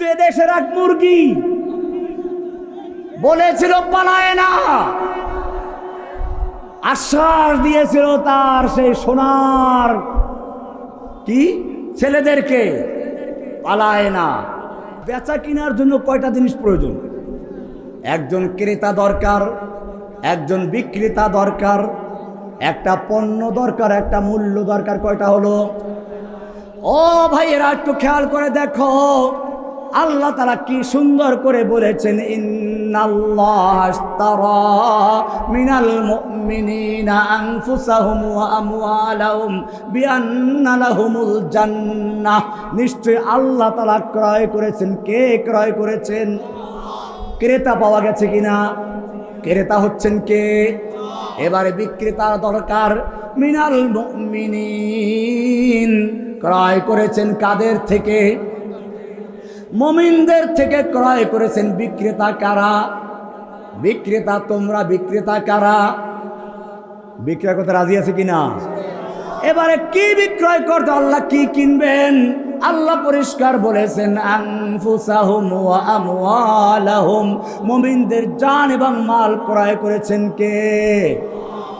দেশের এক মুরগি বলেছিল, পালায় না। আশ্বাস দিয়েছিল তার সেই সোনার। কি? ছেলেদেরকে? পালায় না। বেচা কেনার জন্য কয়টা জিনিস প্রয়োজন? একজন ক্রেতা দরকার, একজন বিক্রেতা দরকার, একটা পণ্য দরকার, একটা মূল্য দরকার, কয়টা হলো? ও ভাইয়েরা, একটু খেয়াল করে দেখো। আল্লাহ তারা কি সুন্দর করে বলেছেন নিশ্চয় আল্লাহ তাআলা ক্রয় করেছেন। কে ক্রয় করেছেন? ক্রেতা পাওয়া গেছে কিনা? ক্রেতা হচ্ছেন কে? এবারে বিক্রেতার দরকার। মিনাল মুমিনিন। ক্রয় করেছেন কাদের থেকে? মমিনদের থেকে ক্রয় করেছেন বিক্রেতা কারা? বিক্রেতা তোমরা, বিক্রেতা কারা? বিক্রয় করতে রাজি আছে কিনা? এবারে কি বিক্রয় করতে আল্লাহ কি কিনবেন? আল্লাহ পরিষ্কার বলেছেন মুমিনদের জান এবং মাল ক্রয় করেছেন কে?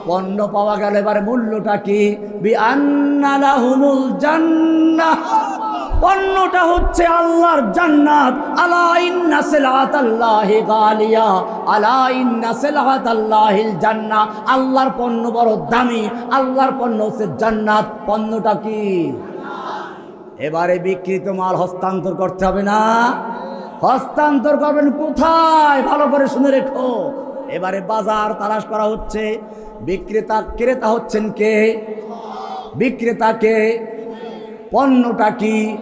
পণ্য পাওয়া গেল, এবার মূল্যটা কি? বি আন্নালাহুমুল জান্নাহ। পণ্যটা হচ্ছে আল্লাহর জান্নাত। আলা ইন্না সিলাতাল্লাহি গালিয়া, আলা ইন্না সিলাতাল্লাহিল জান্নাহ। আল্লাহর পণ্য বড় দামি, আল্লাহর পণ্য হচ্ছে জান্নাত। পণ্যটা কি? এবারে বিকৃত মাল হস্তান্তর করতে হবে না। হস্তান্তর করবেন কোথায়? ভালো করে শুনে রেখো। এবারে বাজার তালাশ করা হচ্ছে। বিক্রেতা, ক্রেতা হচ্ছেন কে? বিক্রেতাকে পণ্যটা কি?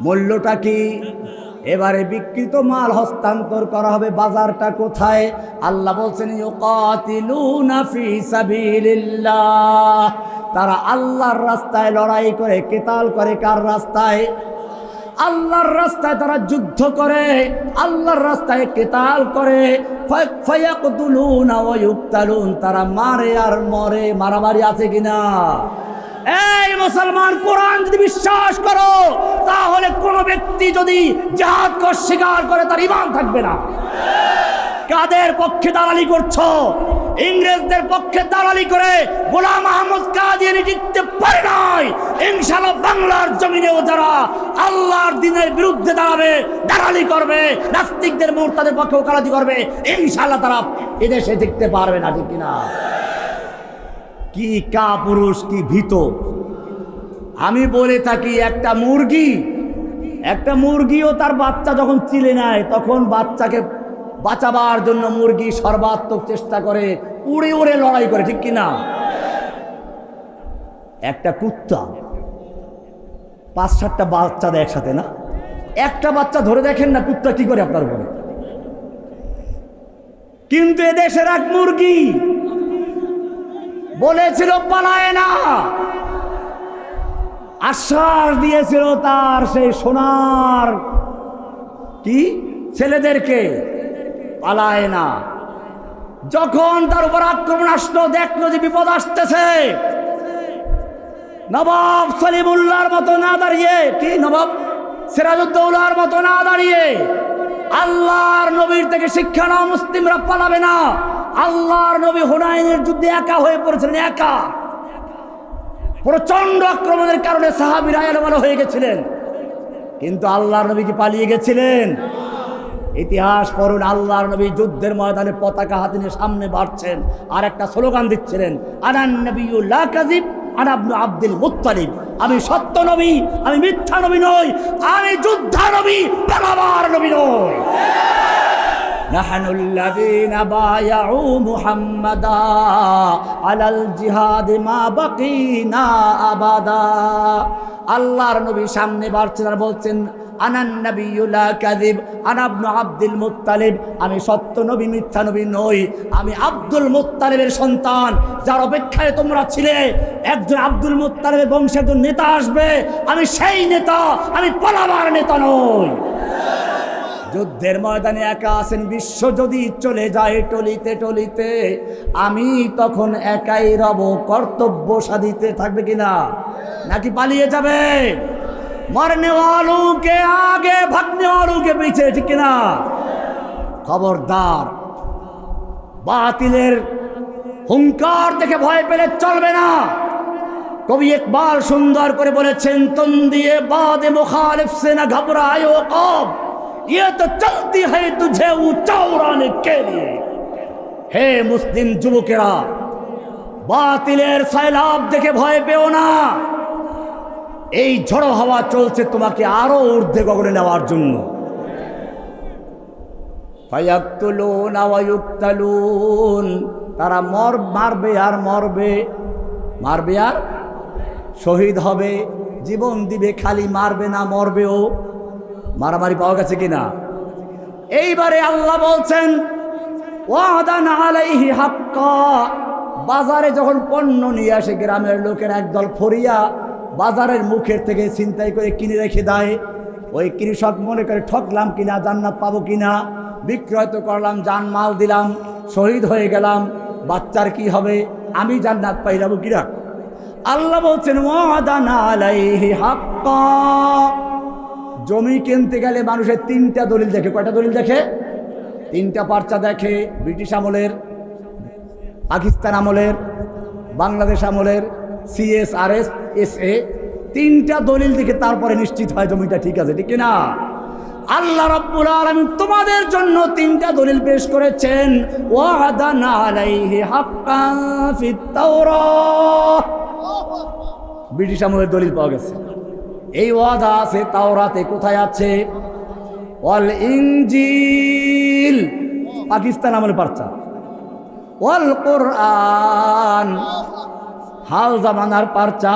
মূল্যটা কি? এবারে বিকৃত মাল হস্তান্তর করা হবে বাজারটা কোথায়? আল্লাহ বলছেন তারা আল্লাহর রাস্তায় লড়াই করে, কেতাল করে কার রাস্তায়? আল্লাহর রাস্তায় তারা যুদ্ধ করে, আল্লাহর রাস্তায় কেতাল করে। তারা মারে আর মরে। মারামারি আছে কিনা? এই মুসলমান, কোরআন যদি বিশ্বাস করো, তাহলে কোন ব্যক্তি যদি জাহাদ কর স্বীকার করে, তার ইমান থাকবে না। কাদের পক্ষে দালালি করছ? ইংরেজদের পক্ষে দালালি করে গোলাম আহমদ কাদিয়ানি জিততে পারে নাই। ইনশাআল্লাহ বাংলার জমিনেও যারা আল্লাহর দিনের বিরুদ্ধে দাঁড়াবে, দালালি করবে, নাস্তিকদের মোর্তাদের পক্ষে ওকালাতি করবে, ইনশাআল্লাহ তারা এদেশে দেখতে পারবে না, ঠিক কিনা? কি কা পুরুষ কি ভীত। আমি বলে থাকি, একটা মুরগি, একটা মুরগিও তার বাচ্চা যখন চিলে নেয়, তখন বাচ্চাকে বাঁচাবার জন্য মুরগি সর্বাত্মক চেষ্টা করে, উড়ে উড়ে লড়াই করে, ঠিক কিনা? একটা কুত্তা, পাঁচ সাতটা বাচ্চা দেয় একসাথে, না? একটা বাচ্চা ধরে দেখেন না, কুত্তা কি করে আপনার উপরে? কিন্তু এদেশের এক মুরগি বলেছিল, পালায় না। আশ্বাস দিয়েছিল তার সেই সোনার। কি? ছেলেদেরকে? পালায় না। যখন তার উপর আক্রমণ আসলো, দেখল যে বিপদ আসতেছে। নবাব সলিমুল্লাহর মতো না দাঁড়িয়ে, কি নবাব? সিরাজউদ্দৌলার মতো না দাঁড়িয়ে, আল্লাহর নবীর থেকে শিক্ষা নাও, মুসলিমরা পালাবে না। আল্লাহর নবী হুনাইনের যুদ্ধে একা হয়ে পড়েছিলেন, একা। প্রচণ্ড আক্রমণের কারণে সাহাবিরা এলোমেলো হয়ে গেছিলেন। কিন্তু আল্লাহর নবী কি পালিয়ে গেছিলেন? ইতিহাস পড়ুন, আল্লাহর নবী যুদ্ধের ময়দানে পতাকা হাতে নিয়ে সামনে বাড়ছেন আর একটা স্লোগান দিচ্ছিলেন আব্দুল মুত্তালিব। আমি সত্য নবী, আমি মিথ্যা নবী নই, আমি যোদ্ধা নবী, পালাবার নবী نحن الذين بايعوا محمدا على الجهاد ما بقينا أبدا আল্লাহর নবী সামনে বাড়ছেন আর বলছেন আনান নবিউলা কাদিব আনাবনু আব্দুল মুত্তালিব আমি সত্য নবী মিথ্যা নবী নই আমি আব্দুল মুত্তালিবের সন্তান যার অপেক্ষায় তোমরা ছিলে একজন আব্দুল মুত্তালিবের বংশের একজন নেতা আসবে আমি সেই নেতা আমি পালাবার নেতা নই যুদ্ধের ময়দানে একা আছেন, বিশ্ব যদি চলে যায় টলিতে টলিতে, আমি তখন একাই রব, কর্তব্য সাধিতে থাকবে কিনা? নাকি পালিয়ে যাবে? মরনে কে আগে, ভাগনে কে পিছিয়ে ঠিক কিনা? খবরদার, বাতিলের হুঙ্কার দেখে ভয় পেলে চলবে না। কবি একবার সুন্দর করে বলেছেন তন দিয়ে বাদে মুখালিফ সেনা, ঘাবড়ায় ও কব। ये तो चलती है तुझे ऊंचा उड़ाने के लिए হে মুসলিম যুবকেরা বাতিলের সয়লাভ দেখে ভয় পেও না এই ঝড়ো হাওয়া চলছে তোমাকে আরো ঊর্ধ্বে গগনে নেওয়ার জন্য ফায়াক্তুলুন ওয়ায়ুক্তালুন তারা মর মারবে আর মরবে মারবে আর শহীদ হবে জীবন দিবে খালি মারবে না মরবেও মারামারি পাওয়া গেছে কিনা? এইবারে আল্লাহ বলছেন বাজারে যখন পণ্য নিয়ে আসে, গ্রামের লোকের একদল ফরিয়া বাজারের মুখের থেকে ছিনতাই করে কিনে রেখে দেয়। ওই কৃষক মনে করে, ঠকলাম কিনা, জান্নাত পাবো কিনা? বিক্রয় তো করলাম, জান মাল দিলাম, শহীদ হয়ে গেলাম, বাচ্চার কি হবে? আমি জান্নাত পাই যাব কিনা? আল্লাহ বলছেন, ওয়াদান আলাইহি হাক্কা। জমি কিনতে গেলে মানুষের তিনটা দলিল দেখে। কয়টা দলিল দেখে? তিনটা পার্চা দেখে ব্রিটিশ আমলের, পাকিস্তান আমলের, বাংলাদেশ আমলের, সিএসআরএস এস এ তিনটা দলিল দেখে তারপরে নিশ্চিত হয় জমিটা ঠিক আছে, ঠিক না আল্লাহ রাব্বুল আলামিন তোমাদের জন্য তিনটা দলিল পেশ করেছেন। ব্রিটিশ আমলের দলিল পাওয়া গেছে। এই ওয়াদা আছে তাওরাতে কোথায় আছে ওয়াল ইনজিল পাকিস্তান আমলে পারচা ওয়াল কোরআন হাল জামানার পারচা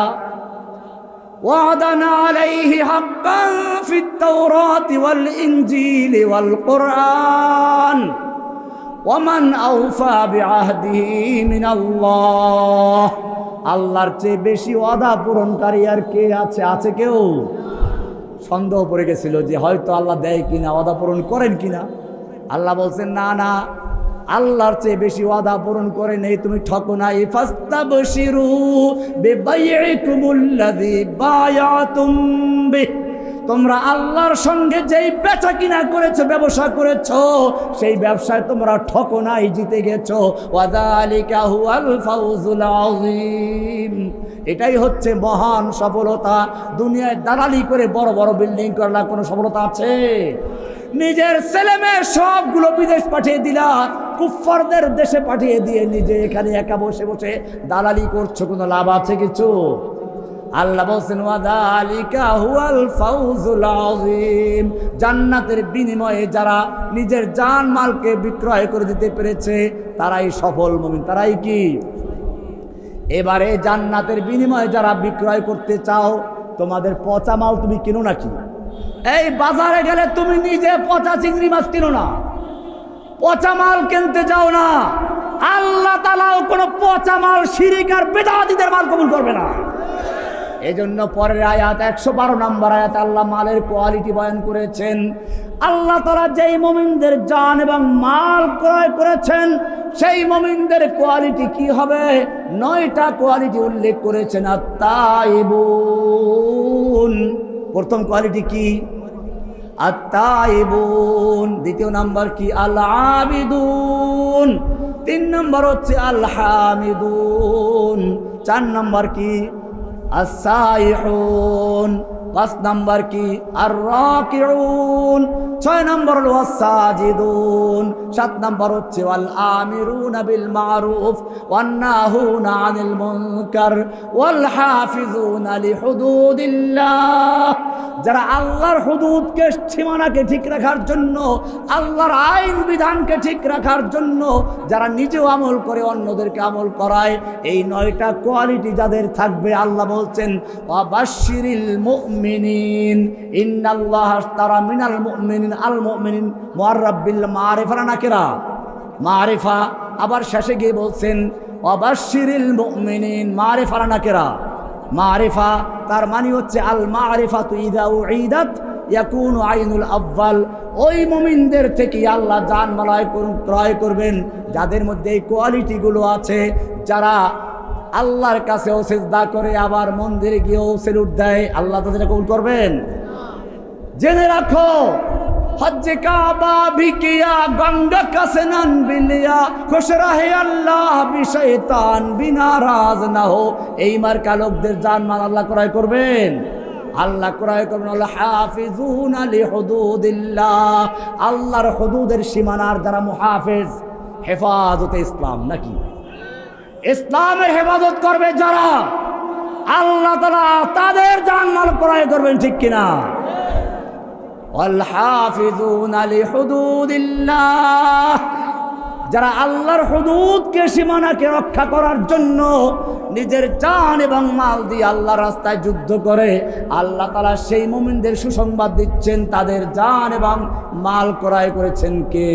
وعدنا عليه حقا في التوراة والإنجيل والقرآن ومن أوفى بعهده من الله আল্লাহর চেয়ে বেশি ওয়াদা পূরণকারী আর কে আছে? আছে কেউ? সন্দেহ পড়ে গেছিল যে হয়তো আল্লাহ দেয় কিনা, ওয়াদা পূরণ করেন কিনা। আল্লাহ বলছেন, না না, আল্লাহর চেয়ে বেশি ওয়াদা পূরণ করে নেই তুমি ঠকো না। ইফাস্তা বসিরু বেবাইকুমুল্লাযী বায়াতুম বিহ। তোমরা আল্লাহর সঙ্গে যেই বেচা কিনা করেছ, ব্যবসা করেছ, সেই ব্যবসায় তোমরা ঠকো নাই জিতে গেছো। এটাই হচ্ছে মহান সফলতা। দুনিয়ায় দালালি করে বড় বড় বিল্ডিং করলা কোনো সফলতা আছে? নিজের ছেলে মেয়ে সবগুলো বিদেশ পাঠিয়ে দিলা, কুফফারদের দেশে পাঠিয়ে দিয়ে নিজে এখানে একা বসে বসে দালালি করছ, কোনো লাভ আছে কিছু? আল্লাহ বলছেন জান্নাতের বিনিময়ে যারা নিজের জান মালকে বিক্রয় করে দিতে পেরেছে, তারাই সফল মুমিন। তারাই কি? এবারে জান্নাতের বিনিময়ে যারা বিক্রয় করতে চাও, তোমাদের পচা মাল তুমি কিনো নাকি? এই বাজারে গেলে তুমি নিজে পচা চিংড়ি মাছ কিনো না। পচা মাল কিনতে যাও না। আল্লাহ তালাও কোনো পচা মাল, শিরিক আর বেদাদিদের মাল কবুল করবে না। এই জন্য পরের আয়াত একশো বারো নম্বর আয়াত আল্লাহ মালের কোয়ালিটি বয়ান করেছেন। আল্লাহ তারা যেই মমিনদের জান এবং মাল ক্রয় করেছেন, সেই মমিনদের কোয়ালিটি কি হবে? নয়টা কোয়ালিটি উল্লেখ করেছেন আত্মাইবুন প্রথম কোয়ালিটি কি? আত্মাইবুন দ্বিতীয় নাম্বার কি? আল আবিদুন তিন নম্বর হচ্ছে আল্লাহ চার নম্বর কি? السائحون. পাঁচ নাম্বার কি? আর রাকিউন ছয় নম্বর হলো সাজিদুন সাত নম্বর হচ্ছে ওয়াল আমিরুন বিল মারুফ ওয়ান নাহুন আনিল মুনকার ওয়াল হাফিজুন লিহুদুদিল্লাহ। যারা আল্লাহর হুদুদকে সীমানাকে ঠিক রাখার জন্য, আল্লাহর আইন বিধানকে ঠিক রাখার জন্য যারা নিজেও আমল করে, অন্যদেরকে আমল করায়, এই নয়টা কোয়ালিটি যাদের থাকবে, আল্লাহ বলছেন ওয়াবাশশিরিল মুমিনিন ইন্নাল্লাহ তারা মিনাল মুমিনিন আল মুমিনিন মুআররাব বিল মারিফা নাকিরা মারিফা আবার শেষে গিয়ে বলছেন ওয়াবাশশিরিল মুমিনিন মারিফা নাকিরা মারিফা তার মানে হচ্ছে আল মারিফা তু ইদা উঈদাত ইয়াকুন আইনুল আব্বাল ওই মুমিনদের থেকে আল্লাহ জান মালায় ক্রয় করবেন যাদের মধ্যে এই কোয়ালিটিগুলো আছে. যারা আল্লাহর কাছেও সেজদা করে আবার মন্দিরে গিয়েও সেলুট দেয়। আল্লাহ তাদের কবুল করবেন? জেনে রাখো, হজ্জে কাবা, ভিকিয়া গঙ্গা কাছে নান বিলিয়া খুশ রাহে আল্লাহ বিষয়তান বিনা রাজ না হো। এই মার্কা লোকদের জান মাল আল্লাহ ক্রয় করবেন। আল্লাহ ক্রয় করবেন, আল্লাহ হাফিজুন আলী হুদুদিল্লাহ। আল্লাহর হদুদের সীমানার যারা মুহাফেজ, হেফাজতে ইসলাম, নাকি? ইসলামের হেফাজত করবে যারা, আল্লাহ তালা তাদের জানমাল ক্রয় করবেন, ঠিক কিনা? যারা আল্লাহর হদুদকে, সীমানাকে রক্ষা করার জন্য নিজের জান এবং মাল দিয়ে আল্লাহ রাস্তায় যুদ্ধ করে, আল্লাহ তালা সেই মোমিনদের সুসংবাদ দিচ্ছেন, তাদের জান এবং মাল ক্রয় করেছেন কে?